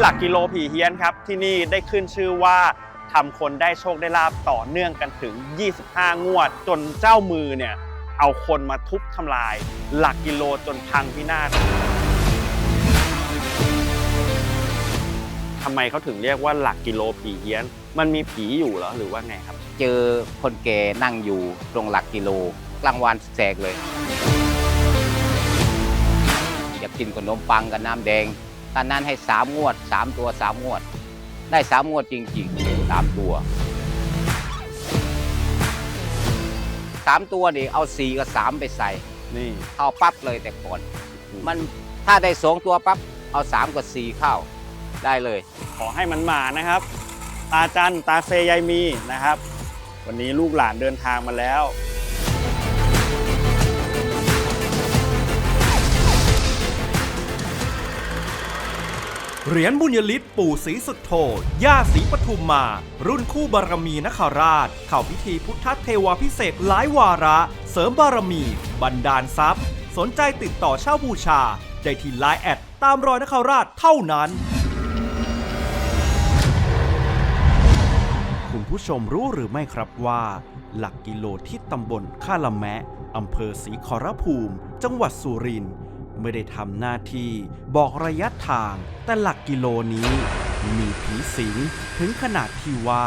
หลักกิโลผีเฮี้ยนครับที่นี่ได้ขึ้นชื่อว่าทำคนได้โชคได้ลาบต่อเนื่องกันถึง 25 งวด จนเจ้ามือเนี่ยเอาคนมาทุบทำลาย หลักกิโลจนพังพินาศทำไมเขาถึงเรียกว่าหลักกิโลผีเฮี้ยน มันมีผีอยู่เหรอหรือว่าไงครับ เจอคนแก่นั่งอยู่ตรงหลักกิโลกลางวันแสกเลยอยากกินขนมปังกับน้ำแดง ตอนนั้นให้สามงวดสามตัวสามงวด ได้สามงวดจริงๆสามตัวสามตัวนี่เอาสี่กับสามไปใส่ นี่เข้าปั๊บเลยแต่ก่อน มันถ้าได้สองตัวปั๊บเอาสามกับสี่เข้าได้เลย ขอให้มันมานะครับ ตาจันตาเซยายมีนะครับ วันนี้ลูกหลานเดินทางมาแล้ว เหรียญบุญยฤทธิ์ปู่ศรีสุดโธย่าศรีปทุมมา รุ่นคู่บารมีนคราช เข้าพิธีพุทธเทวาพิเศษหลายวาระ เสริมบารมี บันดาลทรัพย์ สนใจติดต่อเช่าบูชา ได้ที่ไลน์แอดตามรอยนคราชเท่านั้น คุณผู้ชมรู้หรือไม่ครับว่า หลักกิโลที่ตำบลข้าละแมะอำเภอศรีขอรภูมิ จังหวัดสุรินทร์ ไม่ได้ทำหน้าที่บอกระยะทาง แต่หลักกิโลนี้ มีผีสิงถึงขนาดที่ว่า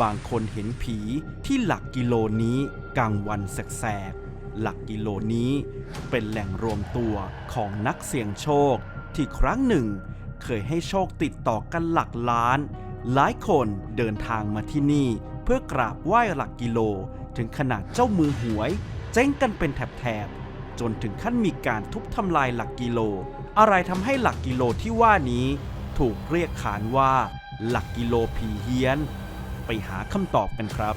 บางคนเห็นผีที่หลักกิโลนี้กลางวันแสกๆหลักกิโลนี้เป็นแหล่งรวมตัวของนักเสี่ยงโชคที่ครั้งหนึ่ง เคยให้โชคติดต่อกันหลักล้าน หลายคนเดินทางมาที่นี่ เพื่อกราบไหว้หลักกิโล ถึงขนาดเจ้ามือหวย เจ๊งกันเป็นแถบ จนถึงขั้นมีการทุบทำลายหลักกิโล อะไรทำให้หลักกิโลที่ว่านี้ ถูกเรียกขานว่า หลักกิโลผีเฮี้ยน ไปหาคำตอบกันครับ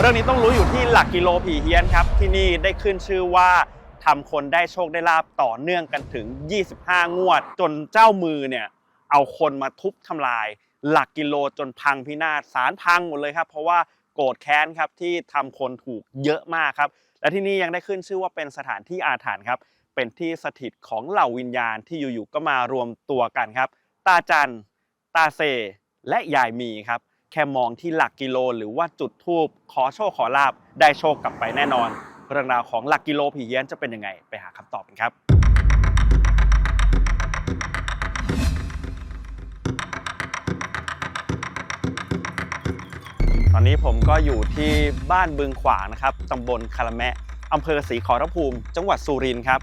เรื่องนี้ต้องรู้อยู่ที่หลักกิโลผีเฮียนครับ ที่นี่ได้ขึ้นชื่อว่าทำคนได้โชคได้ลาบต่อเนื่องกันถึง 25 งวด จนเจ้ามือเนี่ย เอาคนมาทุบทำลาย หลักกิโลจนพังพินาศสารพังหมดเลยครับ เพราะว่าโกรธแค้นครับที่ทำคนถูกเยอะมากครับ และที่นี่ยังได้ขึ้นชื่อว่าเป็นสถานที่อาถรรพ์ครับ เป็นที่สถิตของเหล่าวิญญาณที่อยู่ๆก็มารวมตัวกันครับ ตาจันตาเซ และยายมีครับ แค่มองที่หลักกิโลหรือว่าจุดทูบขอโชคขอลาบได้โชคกลับไปแน่นอน เรื่องราวของหลักกิโลผีเฮี้ยนจะเป็นยังไงไปหาคำตอบกันครับ อนนี้ผมก็อยู่ที่บ้านบึงขวางนะครับตำบลคาราแมะอำเภอศรีขอรภูมิ จังหวัดสุรินทร์ครับ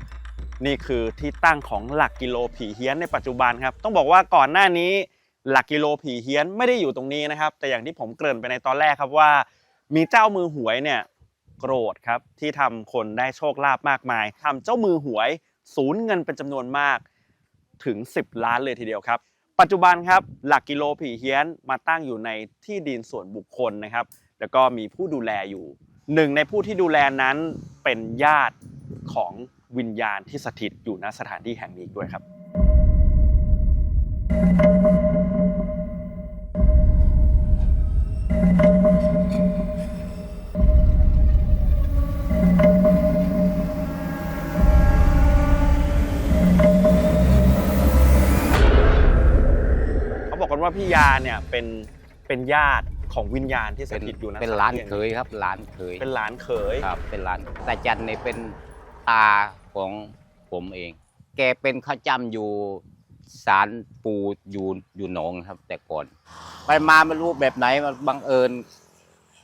นี่คือที่ตั้งของหลักกิโลผีเฮี้ยนในปัจจุบันครับ ต้องบอกว่าก่อนหน้านี้หลักกิโลผีเฮี้ยนไม่ได้อยู่ตรงนี้นะครับ แต่อย่างที่ผมเกริ่นไปในตอนแรกครับว่า มีเจ้ามือหวยเนี่ยโกรธครับที่ทำคนได้โชคลาภมากมายทำเจ้ามือหวยสูญเงินเป็นจำนวนมากถึง 10 ล้านเลยทีเดียวครับ ปัจจุบันครับหลักกิโลผีเฮี้ยนมาตั้งอยู่ในที่ดินส่วนบุคคลนะครับ แล้วก็มีผู้ดูแลอยู่หนึ่งในผู้ที่ดูแลนั้นเป็นญาติของวิญญาณที่สถิตอยู่ณสถานที่แห่งนี้ด้วยครับเข บอกกันว่าพี่ยาเนี่ยเป็นเป็นญาติของวิญญาณที่สเป็นถิตอยู่ณเป็นสถหล้านที่แห่งเคยครับหล้านเคยเป็นหลานเขยครับ เป็นหล้านตาจันนี่เป็นตาของผมเอง แกเป็นข้าจำอยู่ศาลปูอยู่อยู่หนองครับ แต่ก่อน ไปมาไม่รู้แบบไหนมันบังเอิญ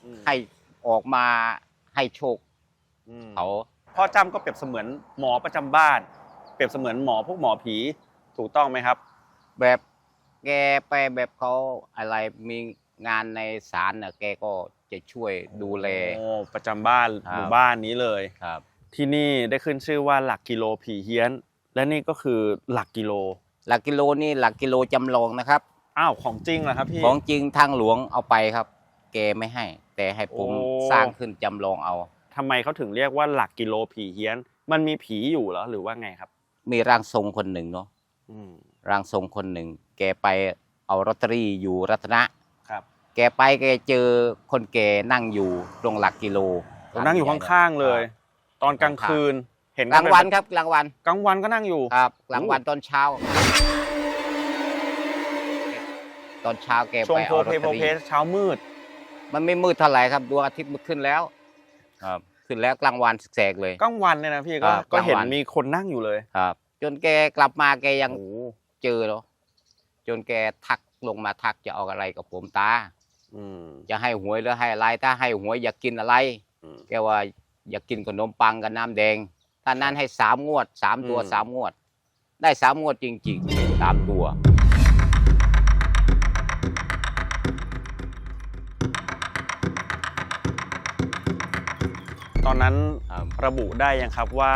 อืมให้ออกมาให้โชคอืมเขาพ่อจำก็เปรียบเสมือนหมอประจำบ้าน เปรียบเสมือนหมอพวกหมอผีถูกต้องไหมครับ แบบ แกไปแบบเขาอะไรมีงานในศาลน่ะแกก็จะช่วยดูแล โอ้ประจำบ้านครับ หมู่บ้านนี้เลย ครับ ที่นี่ได้ขึ้นชื่อว่าหลักกิโลผีเฮี้ยน และนี่ก็คือหลักกิโลหลักกิโลนี่หลักกิโลจำลองนะครับ อ้าวของจริงเหรอครับพี่ ของจริงทางหลวงเอาไปครับ แกไม่ให้ แต่ให้ผมโอ้ สร้างขึ้นจำลองเอา ทำไมเขาถึงเรียกว่าหลักกิโลผีเฮี้ยน มันมีผีอยู่เหรอหรือว่าไงครับ มีร่างทรงคนหนึ่งเนาะ อืมร่างทรงคนหนึ่ง แกไปเอาลอตเตอรี่อยู่รัตนะครับ แกไปแกเจอคนแก่นั่งอยู่ตรงหลักกิโลผมนั่งอยู่ข้างๆเลย ตอนกลางคืนเห็นกลางวันเป็ครับกลางวันกลางวันก็นั่งอยู่ครับกลางวันตอนเช้า ตอนเช้าแกช่วงไปโพเอาเพลอตโพเตอเพรี่เช้ามืด มันไม่มืดเท่าไหร่ครับดวงอาทิตย์มันขึ้นแล้ว ครับ ขึ้นแล้วกลางวันแสกๆเลย กลางวันเนี่ยนะพี่ก็ครับก็เห็นกลางวัน มีคนนั่งอยู่เลยครับ จนแกกลับมาแกยังโอ้โหเจอเนาะ จนแกทักลงมาทักจะเอาอะไรกับผมตาอืมจะให้หวยหรือให้อะไร ถ้าให้หวยอยากกินอะไรอืมแกว่าอยากกินขนมปังกับน้ำแดงถ้านั้นให้สามงวดสามตัวอืมสามงวด ได้สามงวดจริงๆสามตัว ตอนนั้นครับระบุได้ยังครับว่า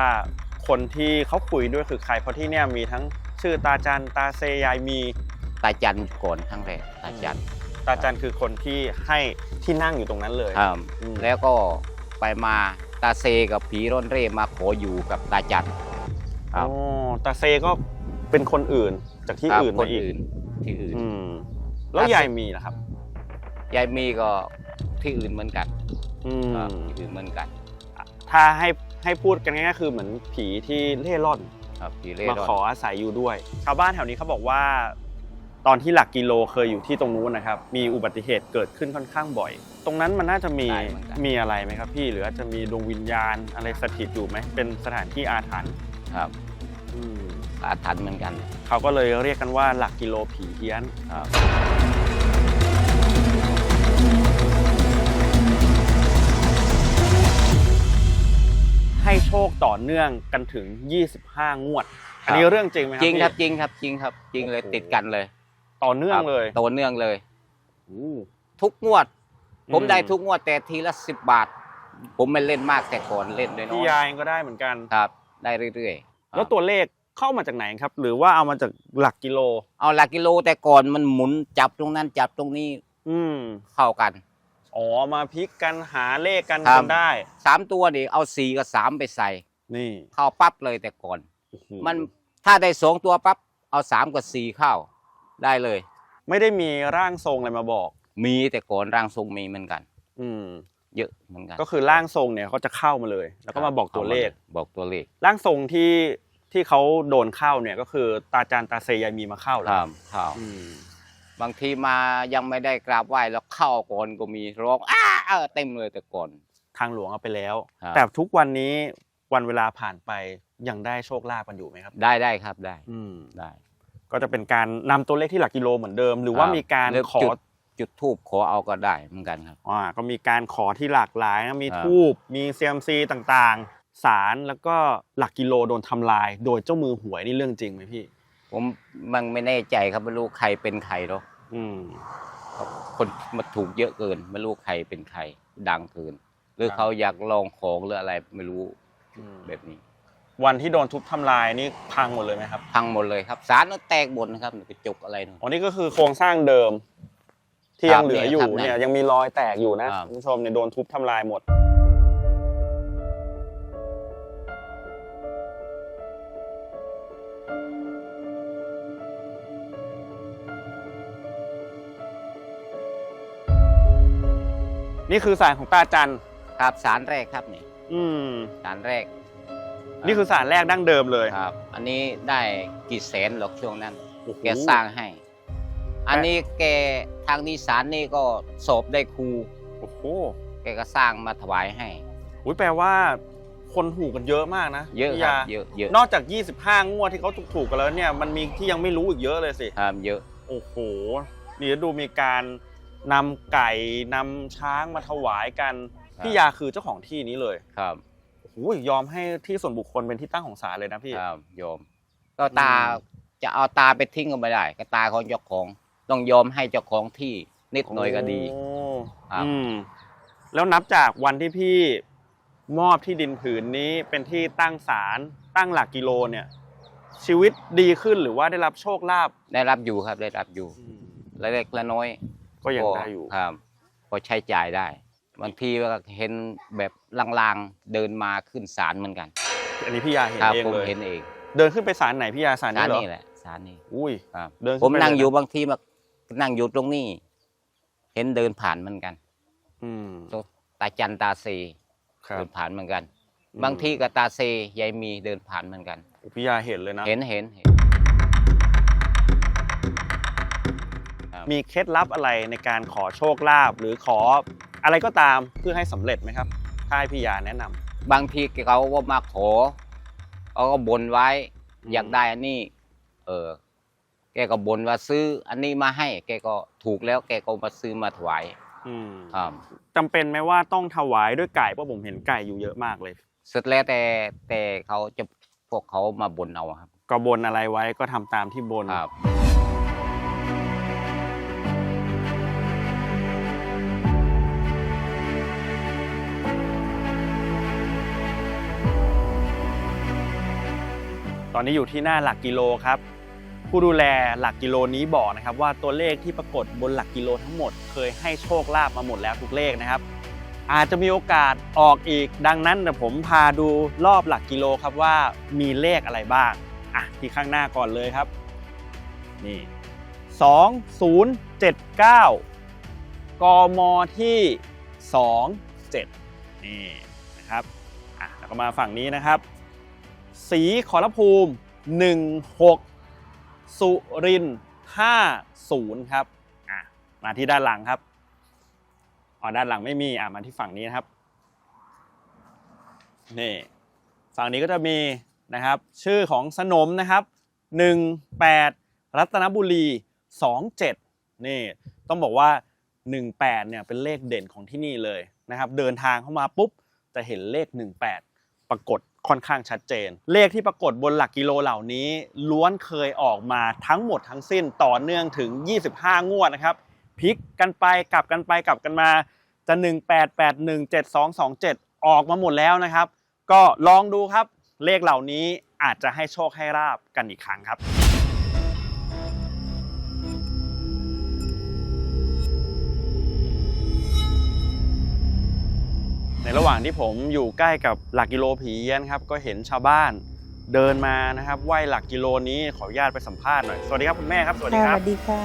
คนที่เขาคุยด้วยคือใครเพราะที่เนี่ยมีทั้งชื่อตาจันตาเซยายมี ตาจันก่อนครั้งแรกตาจันตาจันคือคนที่ให้ที่นั่งอยู่ตรงนั้นเลยครับอืมแล้วก็ไปมาตาเซกับผีร่อนเร่มาขออยู่กับตาจันคอ๋รัอบตาเซก็เป็นคนอื่นจากที่ครับอื่นคมานอีกอื่นที่อื่นอืมแล้วตาเซยายมีล่ะครับยายมีก็ที่อื่นเหมือนกันอืมครับที่อื่นเหมือนกัน ถ้าให้ให้พูดกันง่ายๆคือเหมือนผีที่เล่ร่อนครับผีเร่มาร่อนขออาศัยอยู่ด้วย ชาวบ้านแถวนี้เขาบอกว่า ตอนที่หลักกิโลเคยอยู่ที่ตรงนู้นนะครับ มีอุบัติเหตุเกิดขึ้นค่อนข้างบ่อย ตรงนั้นมันน่าจะมีมีอะไรไหมครับพี่ หรืออาจจะมีดวงวิญญาณอะไรสถิตอยู่ไหมเป็นสถานที่อาถรรพ์ครับอืมอาถรรพ์เหมือนกันเขาก็เลยเรียกกันว่าหลักกิโลผีเฮี้ยน ครับให้โชคต่อเนื่องกันถึง 25 งวด อันนี้เรื่องจริงไหมครับจริงครับพี่ จริงครับจริงครับ จริงเลยโอ้โห ติดกันเลย ต่อเนื่องเลยครับต่อเนื่องเลยโอ้ทุกงวดผมอืมได้ทุกงวดแต่ทีละสิบบาท ผมไม่เล่นมากแต่ก่อนเล่นน้อยพี่ยายก็ได้เหมือนกันๆครับ ได้เรื่อยๆแล้วตัวเลขเข้ามาจากไหนครับ หรือว่าเอามาจากหลักกิโล เอาหลักกิโลแต่ก่อนมันหมุนจับตรงนั้นจับตรงนี้ อืมเข้ากันอ๋อมาพลิกกันหาเลขกันครัจบนได้สามตัวนี่เอาสี่กับสามไปใส่ นี่ เข้าปั๊บเลยแต่ก่อนโอ้โหมันถ้าได้สองตัวปั๊บเอาสามกับสี่เข้า ได้เลย ไม่ได้มีร่างทรงอะไรมาบอก มีแต่ก่อนร่างทรงมีเหมือนกัน อืม เยอะเหมือนกัน ก็คือร่างทรงเนี่ยเขาจะเข้ามาเลย แล้วก็มาบอกตัวเลข บอกตัวเลข ร่างทรงที่ที่เขาโดนเข้าเนี่ยก็คือตาจานตาเซยายมีมาเข้าคแล้วรับเข้าอืมบางทีมายังไม่ได้กราบไหว้แล้วเข้าก่อนก็มีร้องอ้าเออเต็มเลยแต่ก่อน ทางหลวงเอาไปแล้วครับแต่ทุกวันนี้วันเวลาผ่านไปยังได้โชคลาภกันอยู่ไหมครับ ได้ได้ครับได้ อืมได้ ก็จะเป็นการนำตัวเลขที่หลักกิโลเหมือนเดิม หรือว่าครับมีการเริ่มขอจุดจุดทูบขอเอาก็ได้เหมือนกันครับอ่าก็มีการขอที่หลากหลายนะมีครับทูบมีเซียมซีต่างๆ สารแล้วก็หลักกิโลโดนทำลาย โดยเจ้ามือหวยนี่เรื่องจริงไหมพี่ ผมมันไม่แน่ใจครับไม่รู้ใครเป็นใครหรอกอืมคนมาถูกเยอะเกิน ไม่รู้ใครเป็นใครดังเกิน หรือครับเขาอยากลองของหรืออะไรไม่รู้อืมแบบนี้ วันที่โดนทุบทำลายนี่พังหมดเลยไหมครับพังหมดเลยครับสารนั้นแตกหมดนะครับกระจกอะไรนู่น อ๋อนี่ก็คือโครงสร้างเดิม ที่ครัยับงเหลืออยู่เนี่ยครับเนี่ยยังมีรอยแตกอยู่นะครับ คุณผู้ชมเนี่ยโดนทุบทำลายหมด นี่คือสารของตาจันครับสารแรกครับนี่อืม สารแรก นี่คือสารแรกดั้งเดิมเลยครับ อันนี้ได้กี่แสนหรอกช่วงนั้นโอ้โหแกสร้างให้ อันนี้แกทางนี้สารนี่ก็สอบได้ครูโอ้โหแกก็สร้างมาถวายให้อุ๊ยแปลว่า คนถูกกันเยอะมากนะเยอะพี่ครับยาเยอะเยอะนอกจาก 25 งวดที่เขาถูกๆกันแล้วเนี่ยมันมีที่ยังไม่รู้อีกเยอะเลยสิครับเยอะ โอ้โหนี่ดูมีการนำไก่นำช้างมาถวายกันครับพี่ยาคือเจ้าของที่นี้เลยครับโอ้โหยอมให้ที่ส่วนบุคคลเป็นที่ตั้งของศาลเลยนะพี่ ครับโยม ก็ตาอืมจะเอาตาไปทิ้งก็ไม่ได้ ก็ตาของเจ้าของ ต้องยอมให้เจ้าของที่นิดหน่อยก็ดี โอ้ครับ อืมแล้วนับจากวันที่พี่มอบที่ดินผืนนี้เป็นที่ตั้งศาลตั้งหลักกิโลเนี่ย ชีวิตดีขึ้นหรือว่าได้รับโชคลาภได้รับอยู่ครับได้รับอยู่เล็กๆละน้อยก็ยังได้อยู่ ครับ พอใช้จ่ายได้ บางทีก็เห็นแบบลางๆเดินมาขึ้นศาลเหมือนกันอันนี้พี่ยาเห็นครับเองผมเลย เห็นเองเดินขึ้นไปศาลไหนพี่ยาศาลศานี้ลเหรอนี่แหละศาลนี่อุ้ย ครับ เดินขึ้ผมไปนั่งเลอยู่บางทีมานั่งอยู่ตรงนี้ เห็นเดินผ่านเหมือนกันอืมตาจันตาเซครับเดินผ่านเหมือนกัน อืม บางทีก็ตาเซยายมีเดินผ่านเหมือนกัน พี่ยาเห็นเลยนะ เห็นเห็นเห็น มีเคล็ดลับอะไรในการขอโชคลาภหรือขออะไรก็ตามเพื่อให้สำเร็จไหมครับถ้าให้พี่ยาแนะนำ บางทีเขาว่ามาขอเขาก็บนไว้ อืม อยากได้อันนี้ เออ แกก็บนว่าซื้ออันนี้มาให้ แกก็ถูกแล้ว แกก็มาซื้อมาถวายอืมครับจำเป็นไหมว่าต้องถวายด้วยไก่เพราะผมเห็นไก่อยู่เยอะมากเลย เสร็จแล้วแต่แต่เขาจะพวกเขามาบนเอาครับ ก็บนอะไรไว้ก็ทำตามที่บน ครับ ตอนนี้อยู่ที่หน้าหลักกิโลครับ ผู้ดูแลหลักกิโลนี้บอกนะครับว่าตัวเลขที่ปรากฏบนหลักกิโลทั้งหมด เคยให้โชคลาภมาหมดแล้วทุกเลขนะครับ อาจจะมีโอกาสออกอีก ดังนั้นเดี๋ยวผมพาดูรอบหลักกิโลครับว่ามีเลขอะไรบ้างอะที่ข้างหน้าก่อนเลยครับ นี่2079 กมที่ 27 นี่นะครับอะแล้วก็มาฝั่งนี้นะครับ สีขอรภูมิ 16 สุรินทร์50 ครับอะมาที่ด้านหลังครับอ๋อด้านหลังไม่มีอะมาที่ฝั่งนี้นะครับนี่ฝั่งนี้ก็จะมีนะครับ ชื่อของสนมนะครับ 18 รัตนบุรี 27 นี่ต้องบอกว่า 18 เนี่ยเป็นเลขเด่นของที่นี่เลยนะครับ เดินทางเข้ามาปุ๊บจะเห็นเลข 18 ปรากฏ ค่อนข้างชัดเจน เลขที่ปรากฏบนหลักกิโลเหล่านี้ล้วนเคยออกมาทั้งหมดทั้งสิ้นต่อเนื่องถึง 25 งวดนะครับพลิกกันไปกลับกันไปกลับกันมาจะ 1881 7227ออกมาหมดแล้วนะครับ ก็ลองดูครับเลขเหล่านี้อาจจะให้โชคให้ราบกันอีกครั้งครับ ในระหว่างที่ผมอยู่ใกล้กับหลักกิโลผีเอี้ยนครับก็เห็นชาวบ้านเดินมานะครับไหวหลักกิโลนี้ขออนุญาตไปสัมภาษณ์หน่อยสวัสดีครับคุณแม่ครับสวัสดีค่ะคสรับวัสดีค่ะ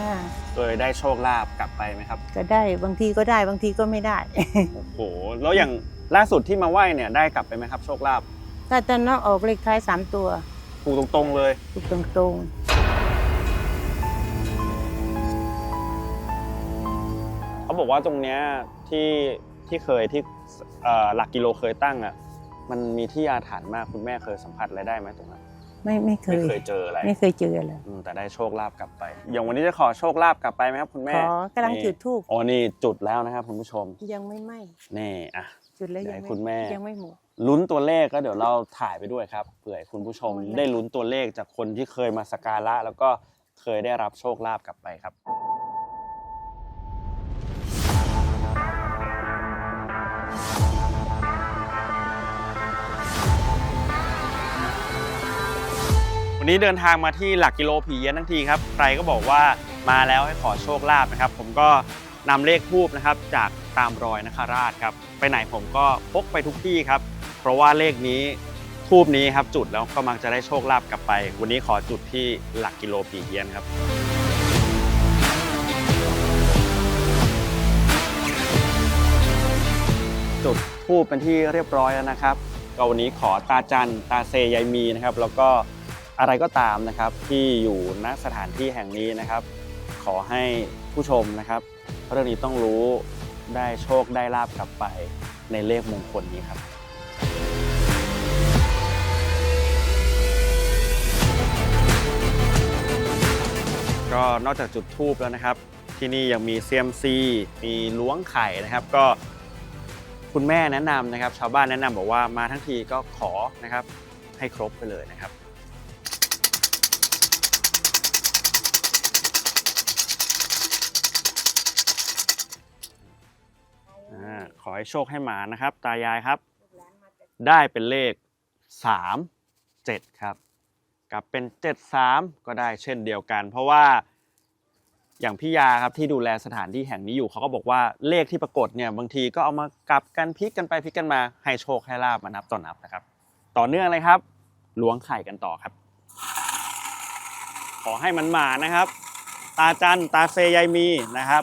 เคยได้โชคลาภกลับไปไหมครับก็ได้บางทีก็ได้บางทีก็ไม่ได้ โอ้โหแล้วอย่างล่าสุดที่มาไหวเนี่ยได้กลับไปไหมครับโชคลาภถ้าตอนนั้นออกเลขท้ายสามตัวถูกตรงๆเลย ถูกตรงเขาบอกว่าตรงเนี้ยที่ที่เคยที่เอ่อ หลักกิโลเคยตั้งอะมันมีที่อาถรรพ์มากคุณแม่เคยสัมผัสอะไรได้ไหมตรงนั้นๆไม่ไม่เคไม่ยเคยเจออะไรไม่เคยเจอเลยอืมแต่ได้โชคลาภกลับไป อย่างวันนี้จะขอโชคลาภกลับไปไหมครับคุณแม่ขอกำลังจุดธูปอ๋อนี่จุดแล้วนะครับคุณผู้ชมยังไม่ไหมนี่อะจุดแล้วเดี๋ยวยังให้ไม่คุณแม่ยังไม่หมดลุ้นตัวเลขก็เดี๋ยวเราถ่ายไปด้วยครับเผื่อให้คุณผู้ชมโอ้ยได้ลุ้นตัวเลขจากคนที่เคยมาสักการะแล้วก็เคยได้รับโชคลาภกลับไปครับ นนี้เดินทางมาที่หลักกิโลผีเย็นทั้งทีครับ ใครก็บอกว่ามาแล้วให้ขอโชคลาภนะครับ ผมก็นำเลขทูบนะครับจากตามรอยนคราชครับ ไปไหนผมก็พกไปทุกที่ครับ เพราะว่าเลขนี้ทูบนี้ครับจุดแล้วก็มักจะได้โชคลาภกลับไป วันนี้ขอจุดที่หลักกิโลผีเฮียนครับ จุดทูบเป็นที่เรียบร้อยแล้วนะครับ ก็วันนี้ขอตาจันตาเซยายมีนะครับ แล้วก็ อะไรก็ตามนะครับที่อยู่ณสถานที่แห่งนี้นะครับ ขอให้ผู้ชมนะครับ เรื่องนี้ต้องรู้ได้โชคได้ลาบกลับไปในเลขมงคลนี้ครับก็นอกจากจุดทูบแล้วนะครับ ที่นี่ยังมีเซียมซีมีล้วงไข่นะครับ ก็คุณแม่แนะนำนะครับ ชาวบ้านแนะนำบอกว่ามาทั้งทีก็ขอนะครับ ให้ครบไปเลยนะครับ ขอให้โชคให้หมานะครับ ตายายครับ ได้เป็นเลข 3 7 ครับกับเป็น 7 3 ก็ได้เช่นเดียวกัน เพราะว่าอย่างพี่ยาครับที่ดูแลสถานที่แห่งนี้อยู่เขาก็บอกว่าเลขที่ปรากฏเนี่ยบางทีก็เอามากลับกันพลิกกันไปพลิกกันมาให้โชคให้ลาบมานับต่อนับนะครับ ต่อเนื่องเลยครับล้วงไข่กันต่อครับ ขอให้มันมานะครับ ตาจันตาเซยายมีนะครับ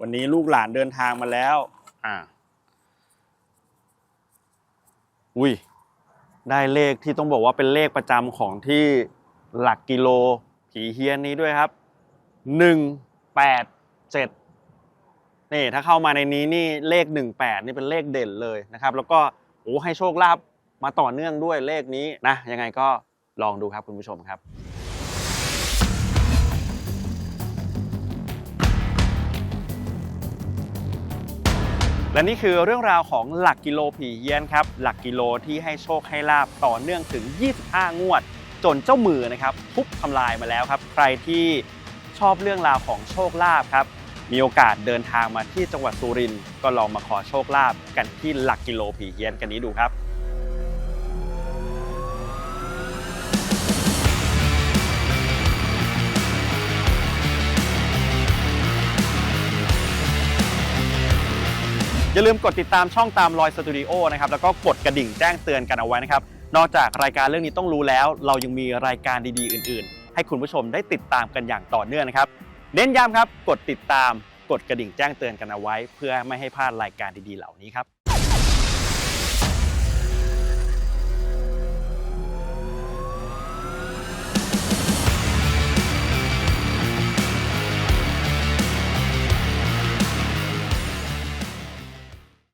วันนี้ลูกหลานเดินทางมาแล้ว อ่า อุ้ยได้เลขที่ต้องบอกว่าเป็นเลขประจำของที่หลักกิโลผีเฮียนนี้ด้วยครับหนึ่งแปดเจ็ดนี่ถ้าเข้ามาในนี้นี่เลขหนึ่งแปดนี่เป็นเลขเด่นเลยนะครับ แล้วก็โอ้ให้โชคลาภมาต่อเนื่องด้วยเลขนี้นะยังไงก็ลองดูครับคุณผู้ชมครับ และนี่คือเรื่องราวของหลักกิโลผีเฮี้ยนครับ หลักกิโลที่ให้โชคให้ลาบต่อเนื่องถึง 25 งวด จนเจ้ามือนะครับทุบทำลายมาแล้วครับ ใครที่ชอบเรื่องราวของโชคลาภครับ มีโอกาสเดินทางมาที่จังหวัดสุรินทร์ก็ลองมาขอโชคลาภกันที่หลักกิโลผีเฮี้ยนกันนี้ดูครับ อย่าลืมกดติดตามช่องตามรอยสตูดิโอนะครับแล้วก็กดกระดิ่งแจ้งเตือนกันเอาไว้นะครับนอกจากรายการเรื่องนี้ต้องรู้แล้ว เรายังมีรายการดีๆ อื่น ๆ ให้คุณผู้ชมได้ติดตามกันอย่างต่อเนื่องนะครับเน้นย้ำครับกดติดตามกดกระดิ่งแจ้งเตือนกันเอาไว้ เพื่อไม่ให้พลาดรายการดีๆเหล่านี้ครับ